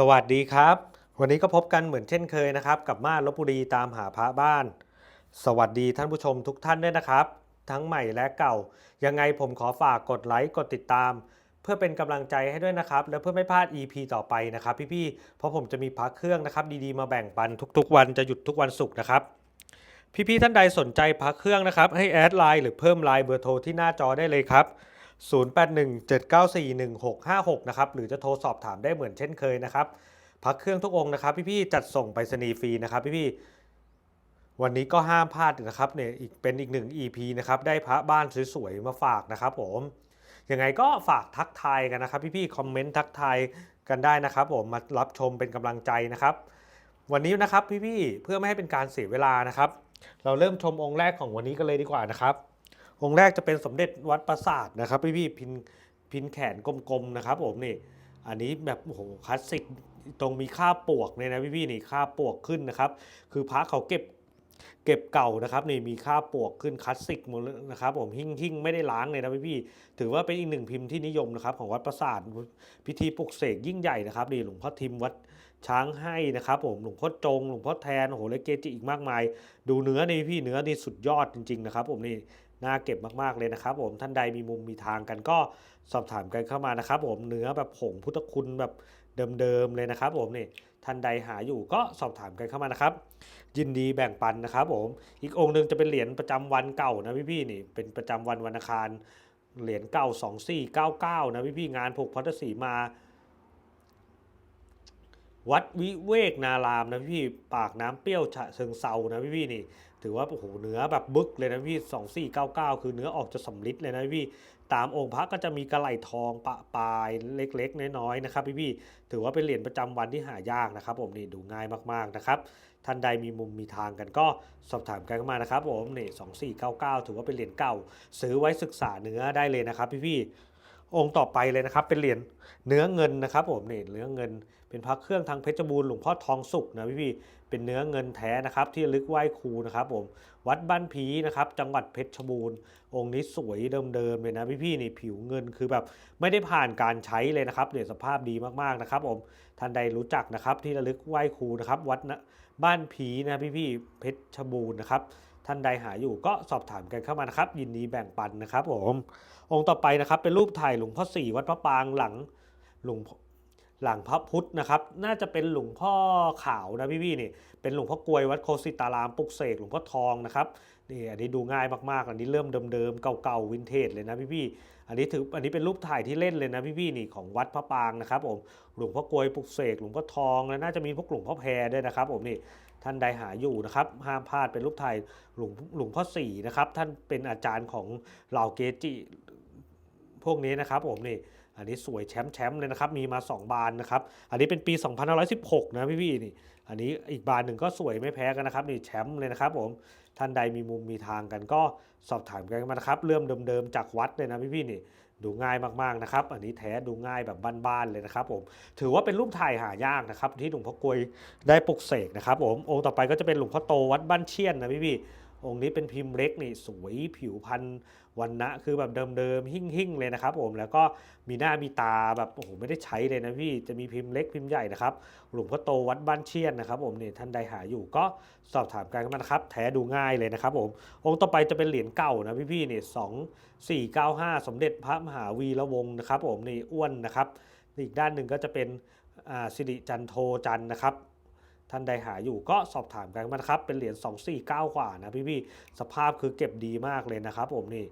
สวัสดีครับ วันนี้ก็พบกันเหมือนเช่นเคยนะครับ กับมาลบบุรีตามหาพระบ้าน สวัสดีท่านผู้ชมทุกท่านด้วยนะครับ ทั้งใหม่และเก่า ยังไงผมขอฝากกดไลค์กดติดตาม เพื่อเป็นกำลังใจให้ด้วยนะครับ และเพื่อไม่พลาด EP ต่อไปนะครับ พี่ๆเพราะผมจะมีพักเครื่องนะครับ ดีๆมาแบ่งปันทุกๆ วันจะหยุดทุกวันศุกร์นะครับ พี่ๆท่านใดสนใจพักเครื่องนะครับ ให้แอดไลน์หรือเพิ่มไลน์เบอร์โทรที่หน้าจอได้เลยครับ 0817941656 นะครับ หรือจะโทรสอบถามได้เหมือนเช่นเคยนะครับ พักเครื่องทุกองค์นะครับ พี่ๆจัดส่งไปรษณีย์ฟรีนะครับ พี่ๆวันนี้ก็ห้ามพลาดนะครับเนี่ยอีกเป็นอีกหนึ่ง EP นะครับ ได้พระบ้านสวยๆมาฝากนะครับผมยังไงก็ฝากทักทายกันนะครับ พี่ๆคอมเมนต์ทักทายกันได้นะครับผมมารับชมเป็นกำลังใจนะครับ วันนี้นะครับพี่ๆเพื่อไม่ให้เป็นการเสียเวลานะครับ เราเริ่มชมองค์แรกของวันนี้กันเลยดีกว่านะครับ องค์แรกจะเป็นสมเด็จวัดปราสาทนะครับพี่ๆพินพินแขนกลมๆนะครับผมนี่อันนี้แบบโอ้โหคลาสสิกตรงมีค่าปวกเนี่ยนะพี่ๆนี่ค่าปวกขึ้นนะครับ คือพระเขาเก็บเก็บเก่านะครับนี่มีค่าปวกขึ้นคลาสสิกหมดนะครับผมหิ่งหิ่งไม่ได้ล้างเลยนะพี่ๆถือว่าเป็นอีกหนึ่งพิมพ์ที่นิยมนะครับของวัดปราสาทพิธีปลุกเสกยิ่งใหญ่นะครับนี่หลวงพ่อทิมวัดช้างให้นะครับผมหลวงพ่อจงหลวงพ่อแทนโอ้โหและเกจิอีกมากมาย ดูเนื้อนี่พี่เนื้อนี่สุดยอดจริงๆนะครับผมนี่ น่าเก็บมากๆเลยนะครับผมท่านใดมีมุมมีทางกันก็สอบถามกันเข้ามานะครับ ผมเนื้อแบบผงพุทธคุณแบบเดิมๆเลยนะครับ ผมนี่ท่านใดหาอยู่ก็สอบถามกันเข้ามานะครับ ยินดีแบ่งปันนะครับ ผมอีกองค์หนึ่งจะเป็นเหรียญประจำวันเก่านะพี่ๆนี่เป็นประจำวันวันอังคารเหรียญเก่า2499นะพี่ๆงานผูกพัทธสีมา วัดวิเวกนารามนะพี่ปากน้ำเปรี้ยวฉะเชิงเซานะพี่พี่นี่ ถือว่าโอ้โหเนื้อแบบบึกเลยนะพี่สองสี่เก้าเก้าคือเนื้อออกจะสำลิดเลยนะพี่ตามองค์พระก็จะมีกระไหลทองปะปลายเล็กๆ น้อยๆนะครับพี่พี่ถือว่าเป็นเหรียญประจำวันที่หายากนะครับ ผมนี่ดูง่ายมากๆนะครับท่านใดมีมุมมีทางกันก็สอบถามกันเข้ามานะครับผมนี่สองสี่เก้าเก้าถือว่าเป็นเหรียญเก่า ซื้อไว้ศึกษาเนื้อได้เลยนะครับพี่พี่ องค์ต่อไปเลยนะครับ เป็นเหรียญเนื้อเงินนะครับผมนี่เนื้อเงิน เป็นพระเครื่องทางเพชรบูรณ์หลวงพ่อทองสุกนะพี่พี่เป็นเนื้อเงินแท้นะครับที่ลึกไหว้ครูนะครับผมวัดบ้านผีนะครับจังหวัดเพชรบูรณ์องค์นี้สวยเดิมๆเลยนะพี่พี่นี่ผิวเงินคือแบบไม่ได้ผ่านการใช้เลยนะครับเนี่ยสภาพดีมากๆนะครับผมท่านใดรู้จักนะครับที่ระลึกไหว้ครูนะครับวัดนะบ้านผีนะพี่พี่เพชรบูรณ์นะครับ ท่านใดหาอยู่ก็สอบถามกันเข้ามานะครับ ยินดีแบ่งปันนะครับผมองค์ต่อไปนะครับเป็นรูปถ่ายหลวงพ่อสี่วัดพระปางหลังหลวงหลังพระพุทธนะครับ น่าจะเป็นหลวงพ่อขาวนะพี่ๆนี่ เป็นหลวงพ่อกลวยวัดโคสิตารามปุกเสกหลวงพ่อทองนะครับนี่อันนี้ดูง่ายมากๆ อันนี้เริ่มเดิมๆเก่าๆวินเทจเลยนะพี่ๆ อันนี้ถืออันนี้เป็นรูปถ่ายที่เล่นเลยนะพี่ๆนี่ของวัดพระปางนะครับผมหลวงพ่อกลวยปลุกเสกหลวงพ่อทองและน่าจะมีพวกหลวงพ่อแพรด้วยนะครับผมนี่ท่านใดหาอยู่นะครับห้ามพลาดเป็นรูปถ่ายหลวงหลวงพ่อสี่นะครับท่านเป็นอาจารย์ของเหล่าเกจิพวกนี้นะครับผมนี่อันนี้สวยแชมป์แชมป์เลยนะครับมีมา 2 บานนะครับอันนี้เป็นปี 2516 นะพี่ๆนี่ อันนี้อีกบานหนึ่งก็สวยไม่แพ้กันนะครับนี่แชมป์เลยนะครับผมท่านใดมีมุมมีทางกันก็สอบถามกันมานะครับเริ่มเดิมๆจากวัดเลยนะพี่ๆนี่ดูง่ายมากๆนะครับ อันนี้แท้ดูง่ายแบบบ้านๆเลยนะครับผมถือว่าเป็นรูปถ่ายหายากนะครับที่หลวงพ่อกลวยได้ปลุกเสกนะครับผมองค์ต่อไปก็จะเป็นหลวงพ่อโตวัดบ้านเชียนนะพี่ๆ องค์นี้เป็นพิมพ์เล็กนี่สวยผิวพันธุ์วันนะคือแบบเดิมๆหิ่งๆเลยนะครับผมแล้วก็มีหน้ามีตาแบบโอ้โหไม่ได้ใช้เลยนะพี่จะมีพิมพ์เล็กพิมพ์ใหญ่นะครับหลวงพ่อโตวัดบ้านเชียนนะครับผมนี่ท่านใดหาอยู่ก็สอบถามกันเข้ามานะครับแท้ดูง่ายเลยนะครับผมองค์ต่อไปจะเป็นเหรียญเก่านะพี่ๆนี่สองสี่เก้าห้าสมเด็จพระมหาวีระวงศ์นะครับผมนี่อ้วนนะครับอีกด้านหนึ่งก็จะเป็นอ่าสิริจันโทจันนะครับ ท่านใดหาอยู่ก็สอบถามกันมาครับ เป็นเหรียญ249กว่านะพี่ๆสภาพคือเก็บดีมากเลยนะครับผมนี่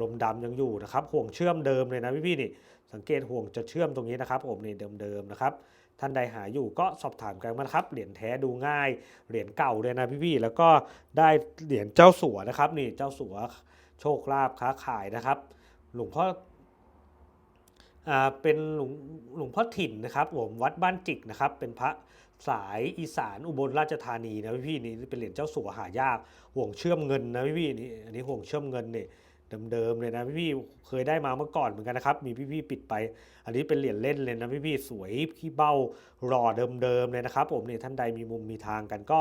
ลมดำยังอยู่นะครับห่วงเชื่อมเดิมเลยนะพี่ๆนี่สังเกตห่วงจะเชื่อมตรงนี้นะครับผมนี่เดิมๆนะครับท่านใดหาอยู่ก็สอบถามกันมาครับ เหรียญแท้ดูง่าย เหรียญเก่าเลยนะพี่ๆแล้วก็ได้เหรียญเจ้าสัวนะครับนี่เจ้าสัวโชคลาภค้าขายนะครับ หลวงพ่อ เป็นหลวงหลวงพ่อถิ่นนะครับผมวัดบ้านจิกนะครับ เป็นพระสายอีสานอุบลราชธานีนะพี่พี่นี่เป็นเหรียญเจ้าสัวหายากห่วงเชื่อมเงินนะพี่พี่นี่อันนี้ห่วงเชื่อมเงินเนี่ยเดิมๆเลยนะพี่พี่เคยได้มาเมื่อก่อนเหมือนกันนะครับมีพี่พี่ๆปิดไป อันนี้เป็นเหรียญเล่นเลยนะพี่พี่ๆสวยขี้เบ้ารอเดิมๆเลยนะครับ ผมเนี่ยท่านใดมีมุมมีทางกันก็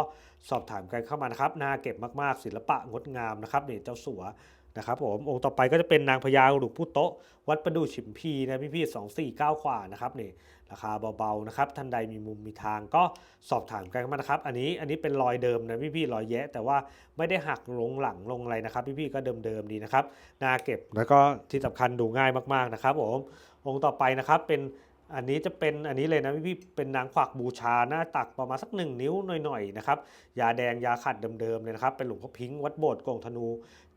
สอบถามกันเข้ามานะครับน่าเก็บมากๆศิลปะงดงามนะครับเนี่ยเจ้าสัว นะครับผมองค์ต่อไปก็จะเป็นนางพญาหลุกผู้โต๊ะวัดประดูฉิมพีนะพี่พี่สองสี่เก้าขวานะครับนี่ราคาเบาๆนะครับท่านใดมีมุมมีทางก็สอบถามกันมานะครับ อันนี้อันนี้เป็นรอยเดิมนะพี่พี่รอยแยะ แต่ว่าไม่ได้หักลงหลังลงอะไรนะครับ พี่พี่ก็เดิมๆดีนะครับน่าเก็บแล้วก็ที่สำคัญดูง่ายมากๆนะครับผมองค์ต่อไปนะครับเป็น อันนี้จะเป็นอันนี้เลยนะพี่เป็นนางขวักบูชาหน้าตักประมาณสักหนึ่งนิ้วหน่อยๆนะครับยาแดงยาขัดเดิมๆเลยนะครับเป็นหลวงพ่อพิงค์วัดโบสถ์โกงธนู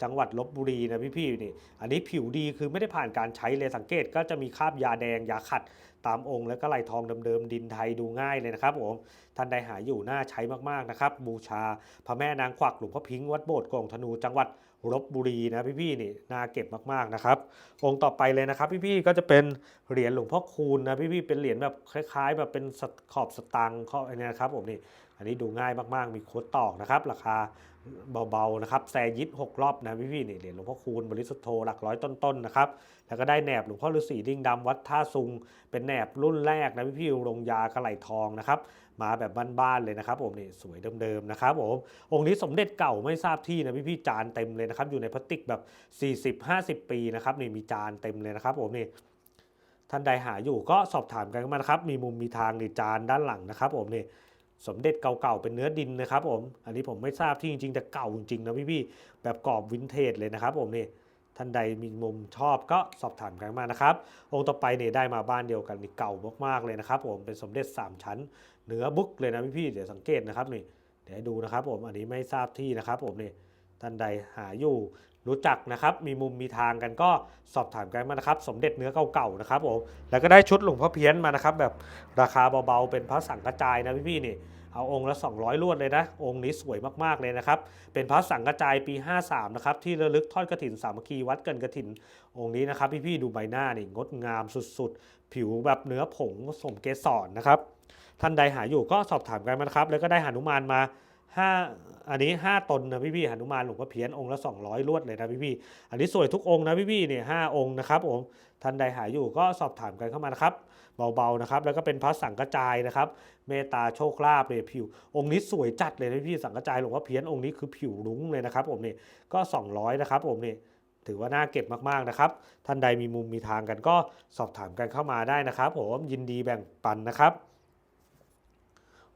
จังหวัดลบบุรีนะพี่ๆนี่อันนี้ผิวดีคือไม่ได้ผ่านการใช้เลยสังเกตก็จะมีคราบยาแดงยาขัดตามองค์แล้วก็ไหลทองเดิมๆดินไทยดูง่ายเลยนะครับผมท่านใดหาอยู่น่าใช้มากๆนะครับ บูชาพระแม่นางขวักหลวงพ่อพิงค์วัดโบสถ์โกงธนูจังหวัดลบบุรีนะพี่ๆนี่น่าเก็บมากๆนะครับ องค์ต่อไปเลยนะครับ พี่ๆก็จะเป็นเหรียญหลวงพ่อคูณนะพี่ๆเป็นเหรียญแบบคล้ายๆ แบบเป็นขอบสตังค์ขอบอันนี้นะครับผมนี่อันนี้ดูง่ายมากๆ มีโค้ดตอกนะครับ ราคา เบาๆนะครับแซยิด6รอบนะพี่ๆนี่เหรียญหลวงพ่อคูณบริสุทธโธหลักร้อยต้นๆนะครับแล้วก็ได้แหนบหลวงพ่อฤาษีดิ่งดำวัดท่าซุง เป็นแหนบรุ่นแรกนะพี่ๆโรงยากระไหลทองนะครับมาแบบบ้านๆเลยนะครับผมนี่สวยเดิมๆนะครับผมองค์นี้สมเด็จเก่าไม่ทราบที่นะพี่พี่ๆจานเต็มเลยนะครับอยู่ในพลาสติกแบบ 40-50 ปีนะครับนี่มีจานเต็มเลยนะครับผมนี่ท่านใดหาอยู่ก็สอบถามกันมานะครับมีมุมมีทางในจานด้านหลังนะครับผมนี่ สมเด็จเก่าๆเป็นเนื้อดินนะครับผม อันนี้ผมไม่ทราบที่จริงๆแต่เก่าจริงๆนะพี่ๆแบบกรอบวินเทจเลยนะครับผมนี่ท่านใดมีมุมชอบก็สอบถามกันมานะครับ องค์ต่อไปเนี่ยได้มาบ้านเดียวกันนี่เก่ามากๆเลยนะครับผมเป็นสมเด็จสามชั้นเนื้อบุกเลยนะพี่ๆเดี๋ยวสังเกตนะครับนี่เดี๋ยวดูนะครับผมอันนี้ไม่ทราบที่นะครับผมนี่ท่านใดหาอยู่ รู้จักนะครับ มีมุมมีทางกันก็สอบถามกันมานะครับ สมเด็จเนื้อเก่าๆนะครับผมแล้วก็ได้ชุดหลวงพ่อเพี้ยนมานะครับ แบบราคาเบาๆ เป็นพระสังกระจายนะพี่ๆนี่เอาองค์ละ 200 ลวดเลยนะ องค์นี้สวยมากๆเลยนะครับ เป็นพระสังกระจายปี 53 นะครับ ที่ระลึกทอดกระถินสามัคคีวัดเกินกระถิน องค์นี้นะครับ พี่ๆดูใบหน้านี่งดงามสุดๆ ผิวแบบเนื้อผงสมเกสรนะครับ ท่านใดหาอยู่ก็สอบถามกันมานะครับ แล้วก็ได้หนุมานมา 5อันนี้5ตนนะพี่พี่หนุมานหลวงพ่อเพี้ยนองค์ละ200ลวดเลยนะพี่พี่อันนี้สวยทุกองค์นะพี่พี่เนี่ยห้าองค์นะครับผมท่านใดหายอยู่ก็สอบถามกันเข้ามานะครับเบาๆนะครับแล้วก็เป็นพระสังกจายนะครับเมตตาโชคลาภเลยผิว องค์นี้สวยจัดเลยนะพี่สังกจายหลวงพ่อเพี้ยนองค์นี้คือผิวรุ้งเลยนะครับผมเนี่ยก็200นะครับผมเนี่ยถือว่าน่าเก็บมากๆนะครับ ท่านใดมีมุมมีทางกันก็สอบถามกันเข้ามาได้นะครับ ผมยินดีแบ่งปันนะครับ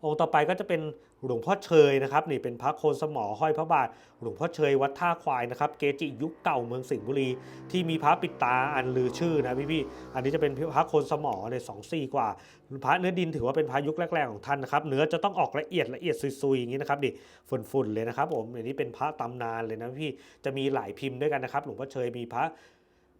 องค์ต่อไปก็จะเป็น หลวงพ่อเชยนะครับนี่เป็นพระโคนสมอห้อยพระบาท หลวงพ่อเชยวัดท่าควายนะครับ เกจิยุคเก่าเมืองสิงห์บุรี ที่มีพระปิดตาอันลือชื่อนะพี่พี่อันนี้จะเป็นพระโคนสมอเนี่ยสองสี่กว่า พระเนื้อดินถือว่าเป็นพระยุคแรกๆของท่านนะครับเนื้อจะต้องออกละเอียดละเอียดซุยๆอย่างนี้นะครับดิฝุ่นๆเลยนะครับผมอันนี้เป็นพระตำนานเลยนะพี่จะมีหลายพิมพ์ด้วยกันนะครับ หลวงพ่อเชยมีพระ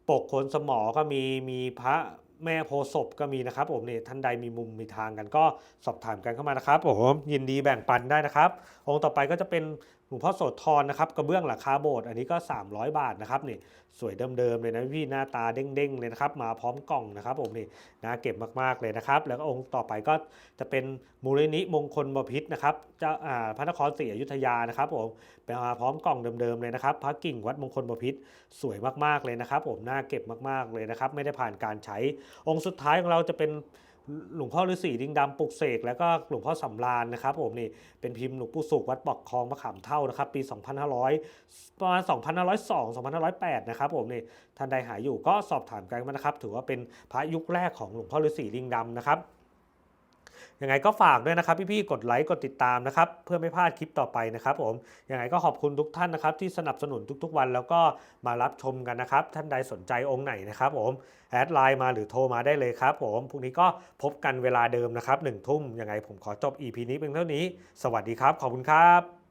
ปกโคนสมอก็มีมีพระ แม่โพศพก็มีนะครับผมนี่ท่านใดมีมุมมีทางกันก็สอบถามกันเข้ามานะครับผมยินดีแบ่งปันได้นะครับ องค์ต่อไปก็จะเป็น ลวงพ่อโสธรนะครับกระเบื้องหลังคาโบสถ์อันนี้ก็ 300 บาทนะครับนี่สวยเดิมๆเลยนะพี่หน้าตาเด้งๆเลยนะครับมาพร้อมกล่องนะครับผมนี่น่าเก็บมากๆเลยนะครับ แล้วก็องค์ต่อไปก็จะเป็นมูลนิธิมงคลบพิษนะครับเจ้าอ่าพระนครศรีอยุธยานะครับผมเป็นมาพร้อมกล่องเดิมๆเลยนะครับ พระกิ่งวัดมงคลบพิษสวยมากๆเลยนะครับ ผมน่าเก็บมากๆเลยนะครับ ไม่ได้ผ่านการใช้องค์สุดท้ายของเราจะเป็น หลวงพ่อฤาษีดิงดำปลุกเสกแล้วก็หลวงพ่อสำรานนะครับผมนี่เป็นพิมพ์หลวงปู่สุขวัดปอกคลองมะขามเท่านะครับ ปี 2500 ประมาณ 2502 2508 นะครับผมนี่ท่านใดหายอยู่ก็สอบถามกันมานะครับ ถือว่าเป็นพระยุคแรกของหลวงพ่อฤาษีดิงดำนะครับ ยังไงก็ฝากด้วยนะครับ พี่ๆกดไลค์กดติดตามนะครับ เพื่อไม่พลาดคลิปต่อไปนะครับผมยังไงก็ขอบคุณทุกท่านนะครับ ที่สนับสนุนทุกๆวันแล้วก็มารับชมกันนะครับ ท่านใดสนใจองค์ไหนนะครับผมแอดไลน์มาหรือโทรมาได้เลยครับผมพรุ่งนี้ก็พบกันเวลาเดิมนะครับหนึ่งทุ่มยังไงผมขอจบ EP นี้เพียงเท่านี้ สวัสดีครับ ขอบคุณครับ